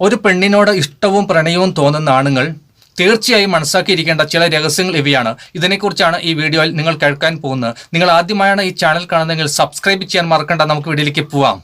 ഒരു പെണ്ണിനോട് ഇഷ്ടവും പ്രണയവും തോന്നുന്ന ആണുങ്ങൾ തീർച്ചയായും മനസ്സാക്കിയിരിക്കേണ്ട ചില രഹസ്യങ്ങൾ ഇവയാണ്. ഇതിനെക്കുറിച്ചാണ് ഈ വീഡിയോയിൽ നിങ്ങൾ കേൾക്കാൻ പോകുന്നത്. നിങ്ങൾ ആദ്യമായാണ് ഈ ചാനൽ കാണുന്നതെങ്കിൽ സബ്സ്ക്രൈബ് ചെയ്യാൻ മറക്കണ്ട. നമുക്ക് വീഡിയോയിലേക്ക് പോവാം.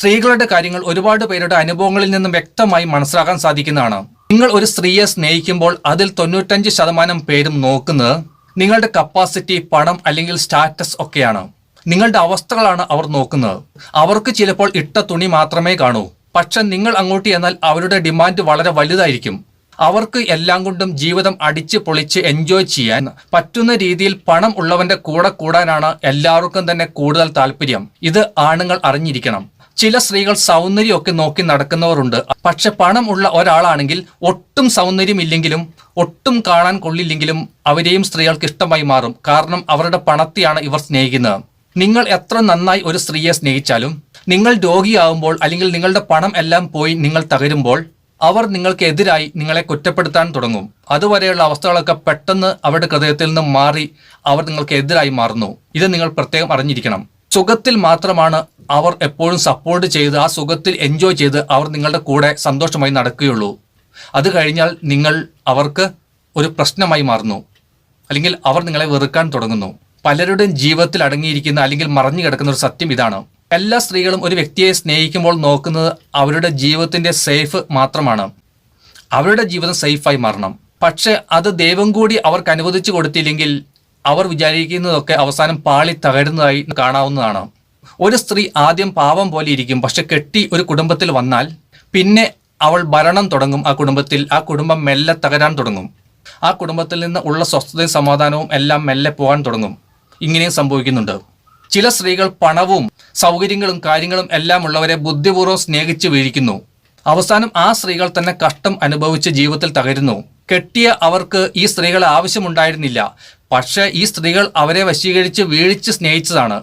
സ്ത്രീകളുടെ കാര്യങ്ങൾ ഒരുപാട് പേരുടെ അനുഭവങ്ങളിൽ നിന്നും വ്യക്തമായി മനസ്സിലാക്കാൻ സാധിക്കുന്നതാണ്. നിങ്ങൾ ഒരു സ്ത്രീയെ സ്നേഹിക്കുമ്പോൾ അതിൽ തൊണ്ണൂറ്റഞ്ച് ശതമാനം പേരും നോക്കുന്നത് നിങ്ങളുടെ കപ്പാസിറ്റി പണം അല്ലെങ്കിൽ സ്റ്റാറ്റസ് ഒക്കെയാണ്. നിങ്ങളുടെ അവസ്ഥകളാണ് അവർ നോക്കുന്നത്. അവർക്ക് ചിലപ്പോൾ ഇട്ട തുണി മാത്രമേ കാണൂ. പക്ഷെ നിങ്ങൾ അങ്ങോട്ട് എന്നാൽ അവരുടെ ഡിമാൻഡ് വളരെ വലുതായിരിക്കും. അവർക്ക് എല്ലാം കൊണ്ടും ജീവിതം അടിച്ച് പൊളിച്ച് എൻജോയ് ചെയ്യാൻ പറ്റുന്ന രീതിയിൽ പണം ഉള്ളവന്റെ കൂടെ കൂടാനാണ് എല്ലാവർക്കും തന്നെ കൂടുതൽ താല്പര്യം. ഇത് ആണുങ്ങൾ അറിഞ്ഞിരിക്കണം. ചില സ്ത്രീകൾ സൗന്ദര്യമൊക്കെ നോക്കി നടക്കുന്നവരുണ്ട്. പക്ഷെ പണം ഉള്ള ഒരാളാണെങ്കിൽ ഒട്ടും സൗന്ദര്യമില്ലെങ്കിലും ഒട്ടും കാണാൻ കൊള്ളില്ലെങ്കിലും അവരെയും സ്ത്രീകൾക്ക് ഇഷ്ടമായി മാറും. കാരണം അവരുടെ പണത്തെയാണ് ഇവർ സ്നേഹിക്കുന്നത്. നിങ്ങൾ എത്ര നന്നായി ഒരു സ്ത്രീയെ സ്നേഹിച്ചാലും നിങ്ങൾ രോഗിയാവുമ്പോൾ അല്ലെങ്കിൽ നിങ്ങളുടെ പണം എല്ലാം പോയി നിങ്ങൾ തകരുമ്പോൾ അവർ നിങ്ങൾക്കെതിരായി നിങ്ങളെ കുറ്റപ്പെടുത്താൻ തുടങ്ങും. അതുവരെയുള്ള അവസ്ഥകളൊക്കെ പെട്ടെന്ന് അവരുടെ ഹൃദയത്തിൽ നിന്ന് മാറി അവർ നിങ്ങൾക്ക് എതിരായി മാറുന്നു. ഇത് നിങ്ങൾ പ്രത്യേകം അറിഞ്ഞിരിക്കണം. സുഖത്തിൽ മാത്രമാണ് അവർ എപ്പോഴും സപ്പോർട്ട് ചെയ്ത് ആ സുഖത്തിൽ എൻജോയ് ചെയ്ത് അവർ നിങ്ങളുടെ കൂടെ സന്തോഷമായി നടക്കുകയുള്ളൂ. അത് കഴിഞ്ഞാൽ നിങ്ങൾ അവർക്ക് ഒരു പ്രശ്നമായി മാറുന്നു. അല്ലെങ്കിൽ അവർ നിങ്ങളെ വെറുക്കാൻ തുടങ്ങുന്നു. പലരുടെയും ജീവിതത്തിൽ അടങ്ങിയിരിക്കുന്ന അല്ലെങ്കിൽ മറഞ്ഞു കിടക്കുന്ന ഒരു സത്യം ഇതാണ്. എല്ലാ സ്ത്രീകളും ഒരു വ്യക്തിയെ സ്നേഹിക്കുമ്പോൾ നോക്കുന്നത് അവരുടെ ജീവിതത്തിന്റെ സേഫ് മാത്രമാണ്. അവരുടെ ജീവിതം സേഫായി മാറണം. പക്ഷേ അത് ദൈവം കൂടി അവർക്ക് അനുവദിച്ചു കൊടുത്തില്ലെങ്കിൽ അവർ വിചാരിക്കുന്നതൊക്കെ അവസാനം പാളി തകരുന്നതായി കാണാവുന്നതാണ്. ഒരു സ്ത്രീ ആദ്യം പാവം പോലെ ഇരിക്കും പക്ഷെ കെട്ടി ഒരു കുടുംബത്തിൽ വന്നാൽ പിന്നെ അവൾ ഭരണം തുടങ്ങും ആ കുടുംബത്തിൽ ആ കുടുംബം മെല്ലെ തകരാൻ തുടങ്ങും. ആ കുടുംബത്തിൽ നിന്ന് ഉള്ള സ്വസ്ഥതയും സമാധാനവും എല്ലാം മെല്ലെ പോകാൻ തുടങ്ങും. ഇങ്ങനെയും സംഭവിക്കുന്നുണ്ട്. ചില സ്ത്രീകൾ പണവും സൗകര്യങ്ങളും കാര്യങ്ങളും എല്ലാം ഉള്ളവരെ ബുദ്ധിപൂർവം സ്നേഹിച്ച് വീഴിക്കുന്നു. അവസാനം ആ സ്ത്രീകൾ തന്നെ കഷ്ടം അനുഭവിച്ച് ജീവിതത്തിൽ തകരുന്നു. കെട്ടിയ അവർക്ക് ഈ സ്ത്രീകളെ ആവശ്യമുണ്ടായിരുന്നില്ല. പക്ഷേ ഈ സ്ത്രീകൾ അവരെ വശീകരിച്ച് വീഴിച്ച് സ്നേഹിച്ചതാണ്.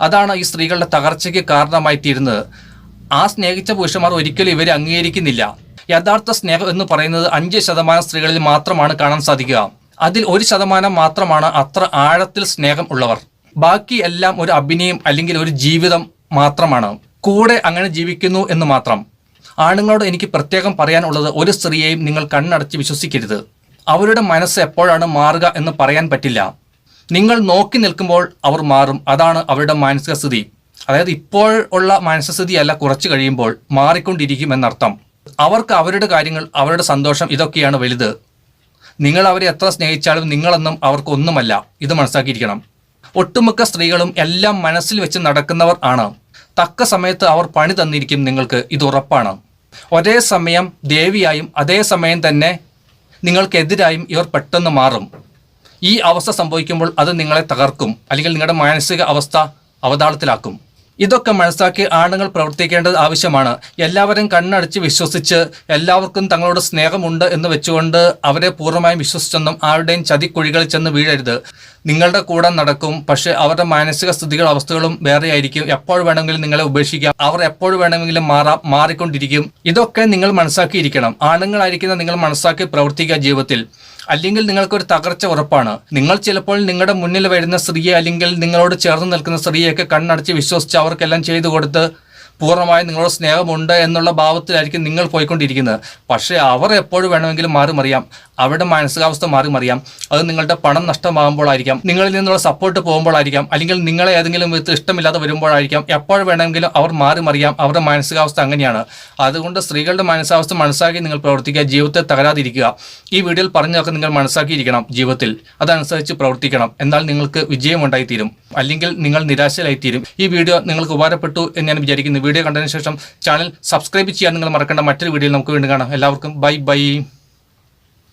അതാണ് ഈ സ്ത്രീകളുടെ തകർച്ചയ്ക്ക് കാരണമായി തീരുന്നത് ആ സ്നേഹിച്ച പുരുഷന്മാർ ഒരിക്കലും ഇവരെ അംഗീകരിക്കുന്നില്ല. യഥാർത്ഥ സ്നേഹം എന്ന് പറയുന്നത് അഞ്ച് ശതമാനം സ്ത്രീകളിൽ മാത്രമാണ് കാണാൻ സാധിക്കുക. അതിൽ ഒരു ശതമാനം മാത്രമാണ് അത്ര ആഴത്തിൽ സ്നേഹം ഉള്ളവർ. ബാക്കി എല്ലാം ഒരു അഭിനയം അല്ലെങ്കിൽ ഒരു ജീവിതം മാത്രമാണ്. കൂടെ അങ്ങനെ ജീവിക്കുന്നു എന്ന് മാത്രം. ആണുങ്ങളോട് എനിക്ക് പ്രത്യേകം പറയാനുള്ളത് ഒരു സ്ത്രീയെയും നിങ്ങൾ കണ്ണടച്ച് വിശ്വസിക്കരുത്. അവരുടെ മനസ്സ് എപ്പോഴാണ് മാറുക എന്ന് പറയാൻ പറ്റില്ല. നിങ്ങൾ നോക്കി നിൽക്കുമ്പോൾ അവർ മാറും. അതാണ് അവരുടെ മാനസിക സ്ഥിതി അതായത് ഇപ്പോൾ ഉള്ള മാനസിക അല്ല കുറച്ച് കഴിയുമ്പോൾ മാറിക്കൊണ്ടിരിക്കും എന്നർത്ഥം. അവർക്ക് അവരുടെ കാര്യങ്ങൾ അവരുടെ സന്തോഷം ഇതൊക്കെയാണ് വലുത്. നിങ്ങൾ അവരെ എത്ര സ്നേഹിച്ചാലും നിങ്ങളെന്നും അവർക്കൊന്നുമല്ല. ഇത് മനസ്സിലാക്കിയിരിക്കണം. ഒട്ടുമിക്ക സ്ത്രീകളും എല്ലാം മനസ്സിൽ വെച്ച് നടക്കുന്നവർ ആണ്. തക്ക സമയത്ത് അവർ പണി തന്നിരിക്കും നിങ്ങൾക്ക്. ഇത് ഉറപ്പാണ്. ഒരേ സമയം ദേവിയായും അതേ സമയം തന്നെ നിങ്ങൾക്കെതിരായും ഇവർ പെട്ടെന്ന് മാറും. ഈ അവസ്ഥ സംഭവിക്കുമ്പോൾ അത് നിങ്ങളെ തകർക്കും. അല്ലെങ്കിൽ നിങ്ങളുടെ മാനസിക അവസ്ഥ അവതാളത്തിലാക്കും. ഇതൊക്കെ മനസ്സിലാക്കി ആണുങ്ങൾ പ്രവർത്തിക്കേണ്ടത് ആവശ്യമാണ്. എല്ലാവരും കണ്ണടച്ച് വിശ്വസിച്ച് എല്ലാവർക്കും തങ്ങളോട് സ്നേഹമുണ്ട് എന്ന് വെച്ചുകൊണ്ട് അവരെ പൂർണമായും വിശ്വസിച്ചെന്നും ആരുടെയും ചതിക്കുഴികളിൽ ചെന്ന് വീഴരുത്. നിങ്ങളുടെ കൂടെ നടക്കും. പക്ഷെ അവരുടെ മാനസിക സ്ഥിതികളും അവസ്ഥകളും വേറെ ആയിരിക്കും എപ്പോൾ വേണമെങ്കിലും നിങ്ങളെ ഉപേക്ഷിക്കാം. അവർ എപ്പോൾ വേണമെങ്കിലും മാറാം മാറിക്കൊണ്ടിരിക്കും. ഇതൊക്കെ നിങ്ങൾ മനസ്സാക്കിയിരിക്കണം ആണുങ്ങളായിരിക്കുന്ന നിങ്ങൾ മനസ്സാക്കി പ്രവർത്തിക്കുക ജീവിതത്തിൽ. അല്ലെങ്കിൽ നിങ്ങൾക്കൊരു തകർച്ച ഉറപ്പാണ്. നിങ്ങൾ ചിലപ്പോൾ നിങ്ങളുടെ മുന്നിൽ വരുന്ന സ്ത്രീയെ അല്ലെങ്കിൽ നിങ്ങളോട് ചേർന്ന് നിൽക്കുന്ന സ്ത്രീയൊക്കെ കണ്ണടച്ച് വിശ്വസിച്ച് അവർക്കെല്ലാം ചെയ്തു കൊടുത്ത് പൂർണമായും നിങ്ങളോട് സ്നേഹമുണ്ട് എന്നുള്ള ഭാവത്തിലായിരിക്കും നിങ്ങൾ പോയിക്കൊണ്ടിരിക്കുന്നത്. പക്ഷേ അവർ എപ്പോഴും വേണമെങ്കിലും മാറി മറിയാം അവരുടെ മാനസികാവസ്ഥ മാറിമറിയാം. അത് നിങ്ങളുടെ പണം നഷ്ടമാകുമ്പോഴായിരിക്കാം. നിങ്ങളിൽ നിന്നുള്ള സപ്പോർട്ട് പോകുമ്പോഴായിരിക്കാം. അല്ലെങ്കിൽ നിങ്ങളെ ഏതെങ്കിലും വിധത്തിൽ ഇഷ്ടമില്ലാതെ വരുമ്പോഴായിരിക്കാം. എപ്പോൾ വേണമെങ്കിലും അവർ മാറിമറിയാം. അവരുടെ മാനസികാവസ്ഥ അങ്ങനെയാണ്. അതുകൊണ്ട് സ്ത്രീകളുടെ മാനസികാവസ്ഥ മനസ്സാക്കി നിങ്ങൾ പ്രവർത്തിക്കുക. ജീവിതത്തെ തകരാതിരിക്കുക. ഈ വീഡിയോയിൽ പറഞ്ഞതൊക്കെ നിങ്ങൾ മനസ്സാക്കിയിരിക്കണം ജീവിതത്തിൽ. അതനുസരിച്ച് പ്രവർത്തിക്കണം. എന്നാൽ നിങ്ങൾക്ക് വിജയം ഉണ്ടായിത്തീരും അല്ലെങ്കിൽ നിങ്ങൾ നിരാശയിലായിത്തീരും. ഈ വീഡിയോ നിങ്ങൾക്ക് ഉപകാരപ്പെട്ടു എന്ന് ഞാൻ വിചാരിക്കുന്നു. വീഡിയോ കണ്ടതിന് ശേഷം ചാനൽ സബ്സ്ക്രൈബ് ചെയ്യാൻ നിങ്ങൾ മറക്കേണ്ട മറ്റൊരു വീഡിയോയിൽ നമുക്ക് വീണ്ടും കാണാം. എല്ലാവർക്കും ബൈ ബൈ